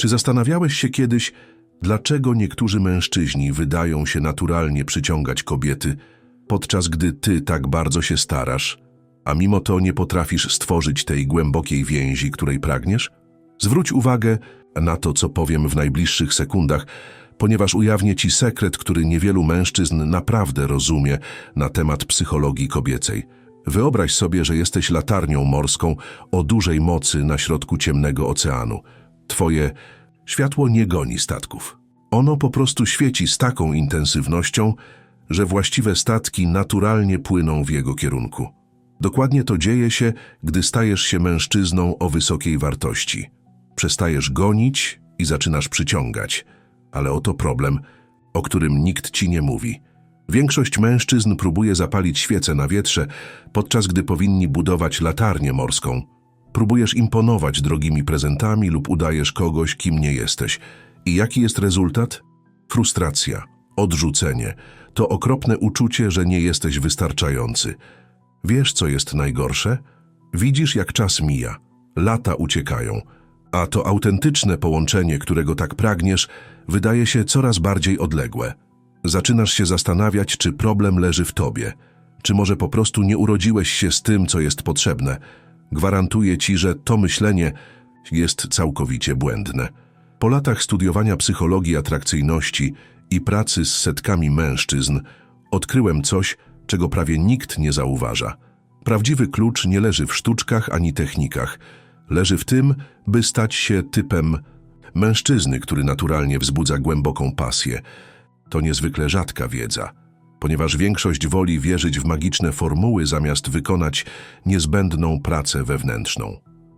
Czy zastanawiałeś się kiedyś, dlaczego niektórzy mężczyźni wydają się naturalnie przyciągać kobiety, podczas gdy ty tak bardzo się starasz, a mimo to nie potrafisz stworzyć tej głębokiej więzi, której pragniesz? Zwróć uwagę na to, co powiem w najbliższych sekundach, ponieważ ujawnię ci sekret, który niewielu mężczyzn naprawdę rozumie na temat psychologii kobiecej. Wyobraź sobie, że jesteś latarnią morską o dużej mocy na środku ciemnego oceanu. Twoje światło nie goni statków. Ono po prostu świeci z taką intensywnością, że właściwe statki naturalnie płyną w jego kierunku. Dokładnie to dzieje się, gdy stajesz się mężczyzną o wysokiej wartości. Przestajesz gonić i zaczynasz przyciągać. Ale oto problem, o którym nikt ci nie mówi. Większość mężczyzn próbuje zapalić świecę na wietrze, podczas gdy powinni budować latarnię morską. Próbujesz imponować drogimi prezentami lub udajesz kogoś, kim nie jesteś. I jaki jest rezultat? Frustracja, odrzucenie. To okropne uczucie, że nie jesteś wystarczający. Wiesz, co jest najgorsze? Widzisz, jak czas mija. Lata uciekają. A to autentyczne połączenie, którego tak pragniesz, wydaje się coraz bardziej odległe. Zaczynasz się zastanawiać, czy problem leży w tobie, czy może po prostu nie urodziłeś się z tym, co jest potrzebne. Gwarantuję ci, że to myślenie jest całkowicie błędne. Po latach studiowania psychologii atrakcyjności i pracy z setkami mężczyzn, odkryłem coś, czego prawie nikt nie zauważa. Prawdziwy klucz nie leży w sztuczkach ani technikach. Leży w tym, by stać się typem mężczyzny, który naturalnie wzbudza głęboką pasję. To niezwykle rzadka wiedza, ponieważ większość woli wierzyć w magiczne formuły zamiast wykonać niezbędną pracę wewnętrzną.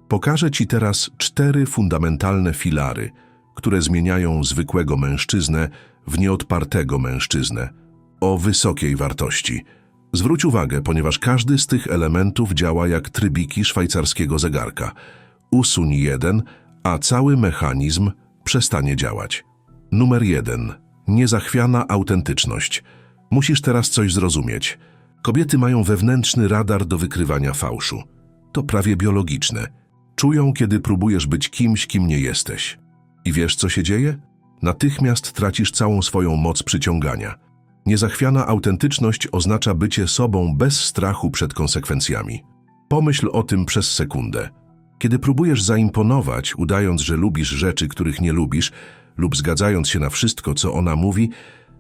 Pokażę Ci teraz cztery fundamentalne filary, które zmieniają zwykłego mężczyznę w nieodpartego mężczyznę o wysokiej wartości. Zwróć uwagę, ponieważ każdy z tych elementów działa jak trybiki szwajcarskiego zegarka. Usuń jeden, a cały mechanizm przestanie działać. Numer jeden. Niezachwiana autentyczność. Musisz teraz coś zrozumieć. Kobiety mają wewnętrzny radar do wykrywania fałszu. To prawie biologiczne. Czują, kiedy próbujesz być kimś, kim nie jesteś. I wiesz, co się dzieje? Natychmiast tracisz całą swoją moc przyciągania. Niezachwiana autentyczność oznacza bycie sobą bez strachu przed konsekwencjami. Pomyśl o tym przez sekundę. Kiedy próbujesz zaimponować, udając, że lubisz rzeczy, których nie lubisz, lub zgadzając się na wszystko, co ona mówi,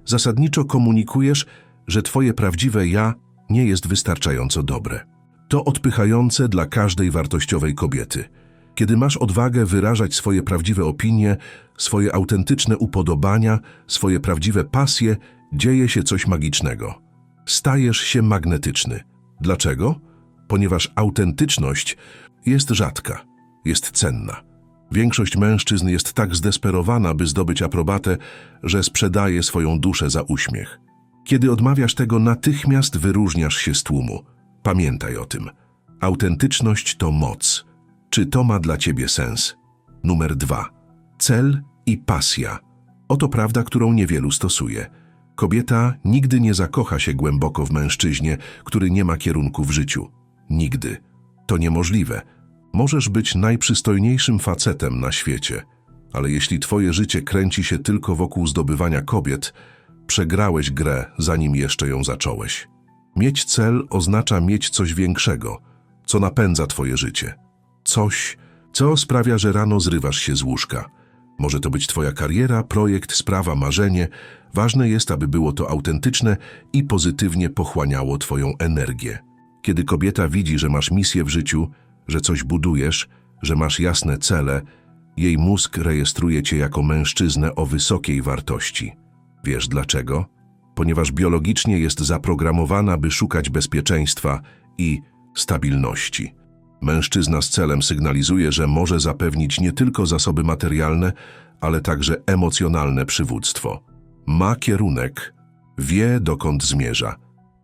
zasadniczo komunikujesz, że twoje prawdziwe ja nie jest wystarczająco dobre. To odpychające dla każdej wartościowej kobiety. Kiedy masz odwagę wyrażać swoje prawdziwe opinie, swoje autentyczne upodobania, swoje prawdziwe pasje, dzieje się coś magicznego. Stajesz się magnetyczny. Dlaczego? Ponieważ autentyczność jest rzadka, jest cenna. Większość mężczyzn jest tak zdesperowana, by zdobyć aprobatę, że sprzedaje swoją duszę za uśmiech. Kiedy odmawiasz tego, natychmiast wyróżniasz się z tłumu. Pamiętaj o tym. Autentyczność to moc. Czy to ma dla ciebie sens? Numer dwa. Cel i pasja. Oto prawda, którą niewielu stosuje. Kobieta nigdy nie zakocha się głęboko w mężczyźnie, który nie ma kierunku w życiu. Nigdy. To niemożliwe. Możesz być najprzystojniejszym facetem na świecie, ale jeśli twoje życie kręci się tylko wokół zdobywania kobiet, przegrałeś grę, zanim jeszcze ją zacząłeś. Mieć cel oznacza mieć coś większego, co napędza twoje życie. Coś, co sprawia, że rano zrywasz się z łóżka. Może to być twoja kariera, projekt, sprawa, marzenie. Ważne jest, aby było to autentyczne i pozytywnie pochłaniało twoją energię. Kiedy kobieta widzi, że masz misję w życiu, że coś budujesz, że masz jasne cele, jej mózg rejestruje cię jako mężczyznę o wysokiej wartości. Wiesz dlaczego? Ponieważ biologicznie jest zaprogramowana, by szukać bezpieczeństwa i stabilności. Mężczyzna z celem sygnalizuje, że może zapewnić nie tylko zasoby materialne, ale także emocjonalne przywództwo. Ma kierunek, wie dokąd zmierza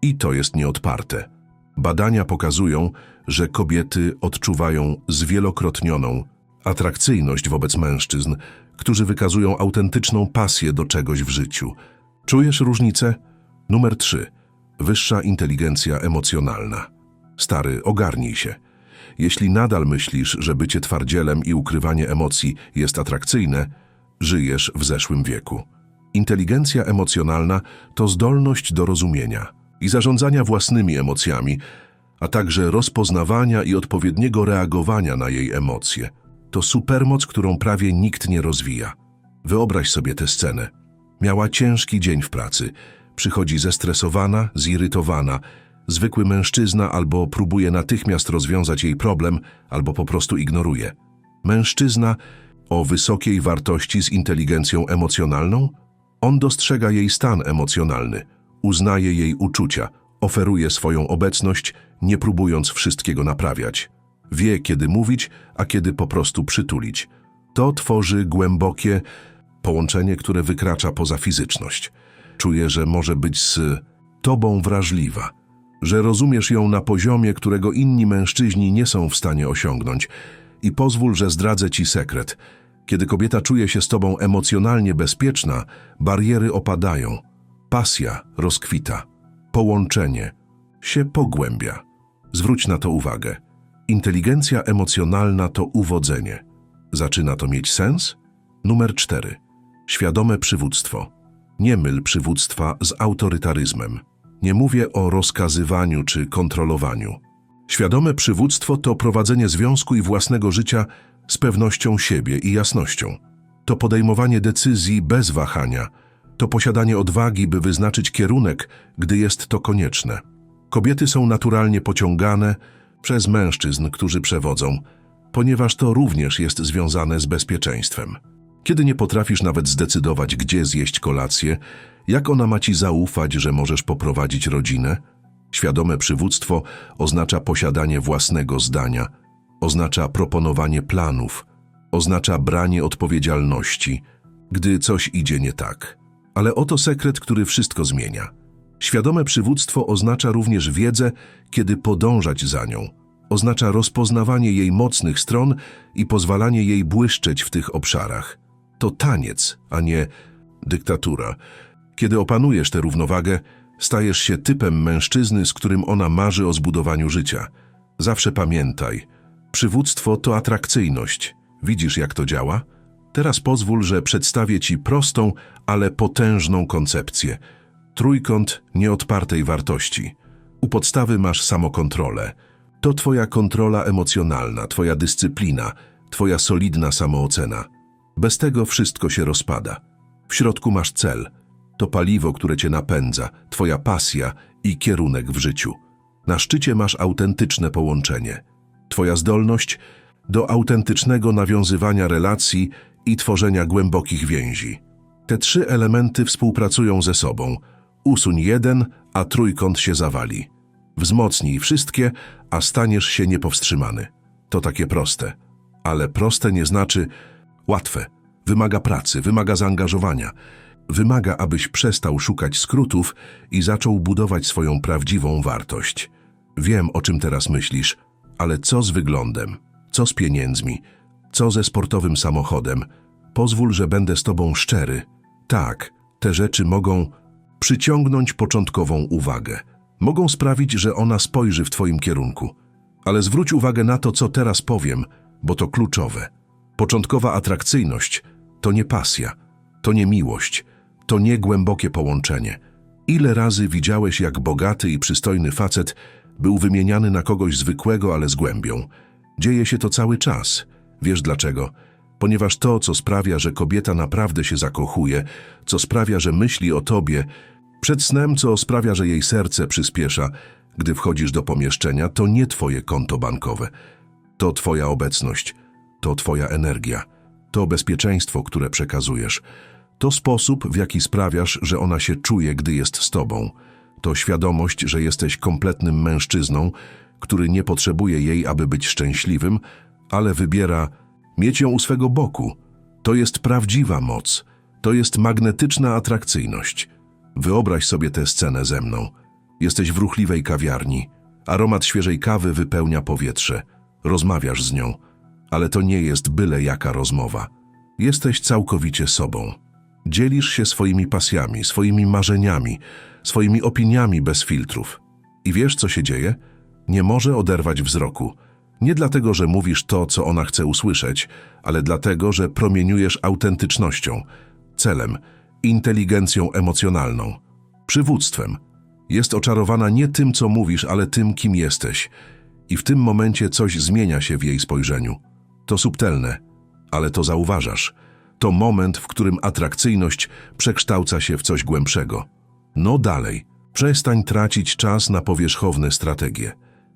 i to jest nieodparte. Badania pokazują, że kobiety odczuwają zwielokrotnioną atrakcyjność wobec mężczyzn, którzy wykazują autentyczną pasję do czegoś w życiu. Czujesz różnicę? Numer 3. Wyższa inteligencja emocjonalna. Stary, ogarnij się. Jeśli nadal myślisz, że bycie twardzielem i ukrywanie emocji jest atrakcyjne, żyjesz w zeszłym wieku. Inteligencja emocjonalna to zdolność do rozumienia i zarządzania własnymi emocjami, a także rozpoznawania i odpowiedniego reagowania na jej emocje. To supermoc, którą prawie nikt nie rozwija. Wyobraź sobie tę scenę. Miała ciężki dzień w pracy. Przychodzi zestresowana, zirytowana. Zwykły mężczyzna albo próbuje natychmiast rozwiązać jej problem, albo po prostu ignoruje. Mężczyzna o wysokiej wartości z inteligencją emocjonalną? On dostrzega jej stan emocjonalny, uznaje jej uczucia, oferuje swoją obecność, nie próbując wszystkiego naprawiać. Wie, kiedy mówić, a kiedy po prostu przytulić. To tworzy głębokie połączenie, które wykracza poza fizyczność. Czuje, że może być z tobą wrażliwa, że rozumiesz ją na poziomie, którego inni mężczyźni nie są w stanie osiągnąć. I pozwól, że zdradzę ci sekret. Kiedy kobieta czuje się z tobą emocjonalnie bezpieczna, bariery opadają, pasja rozkwita, połączenie się pogłębia. Zwróć na to uwagę. Inteligencja emocjonalna to uwodzenie. Zaczyna to mieć sens? Numer 4. Świadome przywództwo. Nie myl przywództwa z autorytaryzmem. Nie mówię o rozkazywaniu czy kontrolowaniu. Świadome przywództwo to prowadzenie związku i własnego życia z pewnością siebie i jasnością. To podejmowanie decyzji bez wahania. To posiadanie odwagi, by wyznaczyć kierunek, gdy jest to konieczne. Kobiety są naturalnie pociągane przez mężczyzn, którzy przewodzą, ponieważ to również jest związane z bezpieczeństwem. Kiedy nie potrafisz nawet zdecydować, gdzie zjeść kolację, jak ona ma ci zaufać, że możesz poprowadzić rodzinę? Świadome przywództwo oznacza posiadanie własnego zdania, oznacza proponowanie planów, oznacza branie odpowiedzialności, gdy coś idzie nie tak. Ale oto sekret, który wszystko zmienia. Świadome przywództwo oznacza również wiedzę, kiedy podążać za nią. Oznacza rozpoznawanie jej mocnych stron i pozwalanie jej błyszczeć w tych obszarach. To taniec, a nie dyktatura. Kiedy opanujesz tę równowagę, stajesz się typem mężczyzny, z którym ona marzy o zbudowaniu życia. Zawsze pamiętaj, przywództwo to atrakcyjność. Widzisz, jak to działa? Teraz pozwól, że przedstawię Ci prostą, ale potężną koncepcję. Trójkąt nieodpartej wartości. U podstawy masz samokontrolę. To Twoja kontrola emocjonalna, Twoja dyscyplina, Twoja solidna samoocena. Bez tego wszystko się rozpada. W środku masz cel. To paliwo, które Cię napędza, Twoja pasja i kierunek w życiu. Na szczycie masz autentyczne połączenie. Twoja zdolność do autentycznego nawiązywania relacji i tworzenia głębokich więzi. Te trzy elementy współpracują ze sobą. Usuń jeden, a trójkąt się zawali. Wzmocnij wszystkie, a staniesz się niepowstrzymany. To takie proste. Ale proste nie znaczy łatwe. Wymaga pracy, wymaga zaangażowania. Wymaga, abyś przestał szukać skrótów i zaczął budować swoją prawdziwą wartość. Wiem, o czym teraz myślisz, ale co z wyglądem? Co z pieniędzmi? Co ze sportowym samochodem? Pozwól, że będę z tobą szczery. Tak, te rzeczy mogą przyciągnąć początkową uwagę. Mogą sprawić, że ona spojrzy w twoim kierunku. Ale zwróć uwagę na to, co teraz powiem, bo to kluczowe. Początkowa atrakcyjność to nie pasja, to nie miłość, to nie głębokie połączenie. Ile razy widziałeś, jak bogaty i przystojny facet był wymieniany na kogoś zwykłego, ale z głębią? Dzieje się to cały czas. Wiesz dlaczego? Ponieważ to, co sprawia, że kobieta naprawdę się zakochuje, co sprawia, że myśli o tobie, przed snem, co sprawia, że jej serce przyspiesza, gdy wchodzisz do pomieszczenia, to nie twoje konto bankowe. To twoja obecność, to twoja energia, to bezpieczeństwo, które przekazujesz. To sposób, w jaki sprawiasz, że ona się czuje, gdy jest z tobą. To świadomość, że jesteś kompletnym mężczyzną, który nie potrzebuje jej, aby być szczęśliwym, ale wybiera mieć ją u swego boku. To jest prawdziwa moc. To jest magnetyczna atrakcyjność. Wyobraź sobie tę scenę ze mną. Jesteś w ruchliwej kawiarni. Aromat świeżej kawy wypełnia powietrze. Rozmawiasz z nią. Ale to nie jest byle jaka rozmowa. Jesteś całkowicie sobą. Dzielisz się swoimi pasjami, swoimi marzeniami, swoimi opiniami bez filtrów. I wiesz, co się dzieje? Nie może oderwać wzroku. Nie dlatego, że mówisz to, co ona chce usłyszeć, ale dlatego, że promieniujesz autentycznością, celem, inteligencją emocjonalną, przywództwem. Jest oczarowana nie tym, co mówisz, ale tym, kim jesteś. I w tym momencie coś zmienia się w jej spojrzeniu. To subtelne, ale to zauważasz. To moment, w którym atrakcyjność przekształca się w coś głębszego. No dalej, przestań tracić czas na powierzchowne strategie.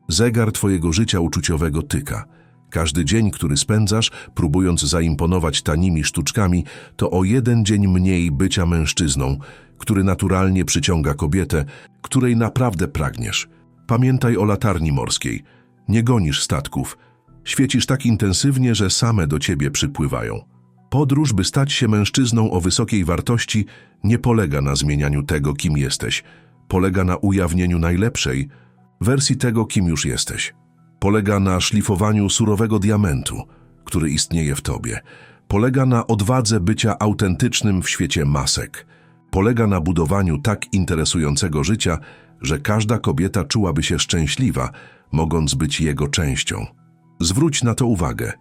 Zegar twojego życia uczuciowego tyka. Każdy dzień, który spędzasz, próbując zaimponować tanimi sztuczkami, to o jeden dzień mniej bycia mężczyzną, który naturalnie przyciąga kobietę, której naprawdę pragniesz. Pamiętaj o latarni morskiej. Nie gonisz statków. Świecisz tak intensywnie, że same do ciebie przypływają. Podróż, by stać się mężczyzną o wysokiej wartości, nie polega na zmienianiu tego, kim jesteś. Polega na ujawnieniu najlepszej wersji tego, kim już jesteś. Polega na szlifowaniu surowego diamentu, który istnieje w tobie. Polega na odwadze bycia autentycznym w świecie masek. Polega na budowaniu tak interesującego życia, że każda kobieta czułaby się szczęśliwa, mogąc być jego częścią. Zwróć na to uwagę.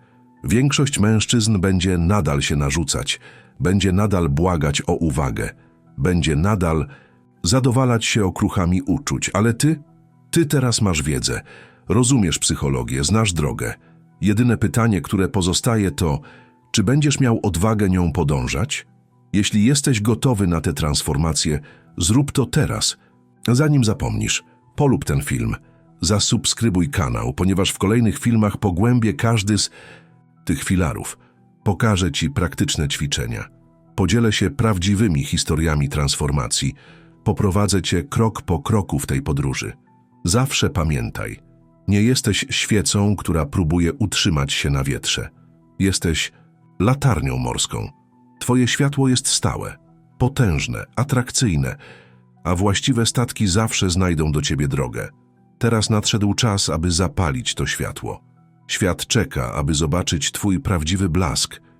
Większość mężczyzn będzie nadal się narzucać, będzie nadal błagać o uwagę, będzie nadal zadowalać się okruchami uczuć, ale ty, ty teraz masz wiedzę, rozumiesz psychologię, znasz drogę. Jedyne pytanie, które pozostaje to, czy będziesz miał odwagę nią podążać? Jeśli jesteś gotowy na tę transformację, zrób to teraz. Zanim zapomnisz, polub ten film, zasubskrybuj kanał, ponieważ w kolejnych filmach pogłębię każdy z tych filarów. Pokażę Ci praktyczne ćwiczenia. Podzielę się prawdziwymi historiami transformacji. Poprowadzę Cię krok po kroku w tej podróży. Zawsze pamiętaj, nie jesteś świecą, która próbuje utrzymać się na wietrze. Jesteś latarnią morską. Twoje światło jest stałe, potężne, atrakcyjne, a właściwe statki zawsze znajdą do Ciebie drogę. Teraz nadszedł czas, aby zapalić to światło. Świat czeka, aby zobaczyć Twój prawdziwy blask –